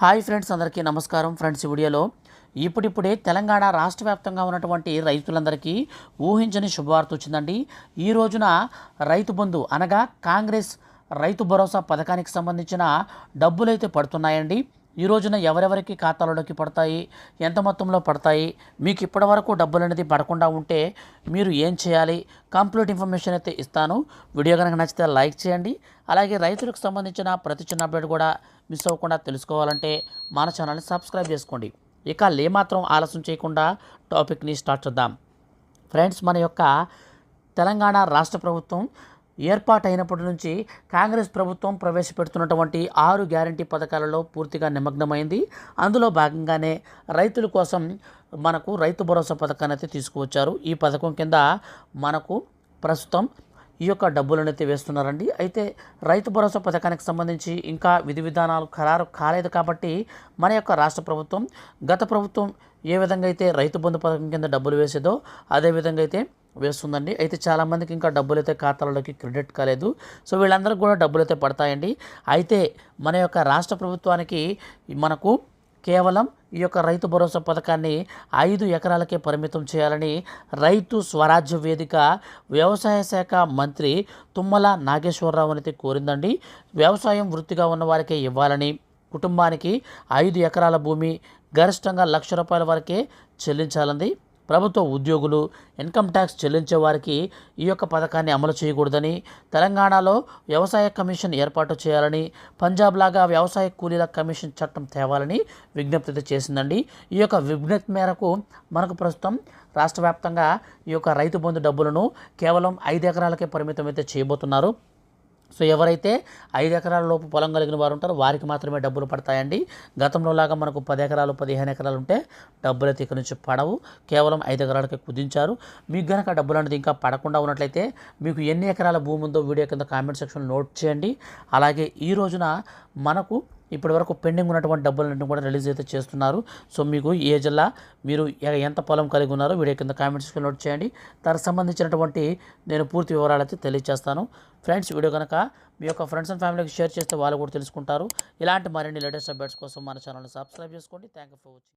Hi friends అందరికీ నమస్కారం. Friends వీడియోలో ఇప్పుడిప్పుడే తెలంగాణ రాష్ట్ర వ్యాప్తంగా ఉన్నటువంటి రైతులందరికీ ఊహించని శుభవార్త వచ్చిందండి. ఈ రోజున రైతు బంధు అనగా కాంగ్రెస్ రైతు భరోసా పథకానికి సంబంధించిన డబ్బులైతే పడుతున్నాయండి. ఈ రోజున ఎవరెవరికి ఖాతాలోకి పడతాయి? ఎంత మొత్తంలో పడతాయి? మీకు ఇప్పటివరకు డబ్బులు అనేది పడకుండా ఉంటే మీరు ఏం చేయాలి? కంప్లీట్ ఇన్ఫర్మేషన్ అయితే ఇస్తాను. వీడియో కనుక నచ్చితే లైక్ చేయండి. అలాగే రైతులకు సంబంధించిన ప్రతి చిన్న అప్డేట్ కూడా మిస్ అవ్వకుండా తెలుసుకోవాలంటే మన ఛానల్ని సబ్స్క్రైబ్ చేసుకోండి. ఇక లేమాత్రం ఆలస్యం చేయకుండా టాపిక్ని స్టార్ట్ చేద్దాం. ఫ్రెండ్స్ మన యొక్క తెలంగాణ రాష్ట్ర ప్రభుత్వం ఏర్పాటైనప్పటి నుంచి కాంగ్రెస్ ప్రభుత్వం ప్రవేశపెడుతున్నటువంటి ఆరు గ్యారంటీ పథకాలలో పూర్తిగా నిమగ్నమైంది. అందులో భాగంగానే రైతుల కోసం మనకు రైతు భరోసా పథకాన్ని అయితే తీసుకువచ్చారు. ఈ పథకం కింద మనకు ప్రస్తుతం ఈ యొక్క డబ్బులను అయితే వేస్తున్నారండి. అయితే రైతు భరోసా పథకానికి సంబంధించి ఇంకా విధి విధానాలు ఖరారు కాలేదు కాబట్టి మన యొక్క రాష్ట్ర ప్రభుత్వం గత ప్రభుత్వం ఏ విధంగా అయితే రైతు బంధు పథకం కింద డబ్బులు వేసేదో అదే విధంగా అయితే వేస్తుందండి. అయితే చాలామందికి ఇంకా డబ్బులు అయితే ఖాతాలలోకి క్రెడిట్ కాలేదు. సో వీళ్ళందరికీ కూడా డబ్బులు అయితే పడతాయండి. అయితే మన యొక్క రాష్ట్ర ప్రభుత్వానికి మనకు కేవలం ఈ యొక్క రైతు భరోసా పథకాన్ని ఐదు ఎకరాలకే పరిమితం చేయాలని రైతు స్వరాజ్య వేదిక వ్యవసాయ శాఖ మంత్రి తుమ్మల నాగేశ్వరరావు అయితే కోరిందండి. వ్యవసాయం వృత్తిగా ఉన్న వారికే ఇవ్వాలని కుటుంబానికి ఐదు ఎకరాల భూమి గరిష్టంగా లక్ష రూపాయల వరకే చెల్లించాలని ప్రభుత్వ ఉద్యోగులు ఇన్కమ్ ట్యాక్స్ చెల్లించే వారికి ఈ యొక్క పథకాన్ని అమలు చేయకూడదని తెలంగాణలో వ్యవసాయ కమిషన్ ఏర్పాటు చేయాలని పంజాబ్ లాగా వ్యవసాయ కూలీల కమిషన్ చట్టం తేవాలని విజ్ఞప్తి చేసిందండి. ఈ యొక్క విజ్ఞప్తి మేరకు మనకు ప్రస్తుతం రాష్ట్ర వ్యాప్తంగా ఈ యొక్క రైతు బంధు డబ్బులను కేవలం ఐదు ఎకరాలకే పరిమితం అయితే చేయబోతున్నారు. సో ఎవరైతే ఐదు ఎకరాల లోపు పొలం కలిగిన వారు ఉంటారో వారికి మాత్రమే డబ్బులు పడతాయండి. గతంలో లాగా మనకు పది ఎకరాలు పదిహేను ఎకరాలు ఉంటే డబ్బులు అయితే ఇక్కడ నుంచి పడవు. కేవలం ఐదు ఎకరాలకే కుదించారు. మీకు కనుక డబ్బులు అనేది ఇంకా పడకుండా ఉన్నట్లయితే మీకు ఎన్ని ఎకరాల భూమి ఉందో వీడియో కింద కామెంట్ సెక్షన్లో నోట్ చేయండి. అలాగే ఈ రోజున మనకు ఇప్పటి వరకు పెండింగ్ ఉన్నటువంటి డబ్బులన్నింటిని కూడా రిలీజ్ అయితే చేస్తున్నారు. సో మీకు ఏ జిల్లా మీరు ఎంత పొలం కలిగి ఉన్నారో వీడియో కింద కామెంట్స్ నోట్ చేయండి. దానికి సంబంధించినటువంటి నేను పూర్తి వివరాలు అయితే తెలియజేస్తాను ఫ్రెండ్స్ వీడియో కనుక మీ యొక్క ఫ్రెండ్స్ అండ్ ఫ్యామిలీకి షేర్ చేస్తే వాళ్ళు కూడా తెలుసుకుంటారు. ఇలాంటి మరిన్ని లేటెస్ట్ అప్డేట్స్ కోసం మన ఛానల్ని సబ్స్క్రైబ్ చేసుకోండి. Thank you for watching.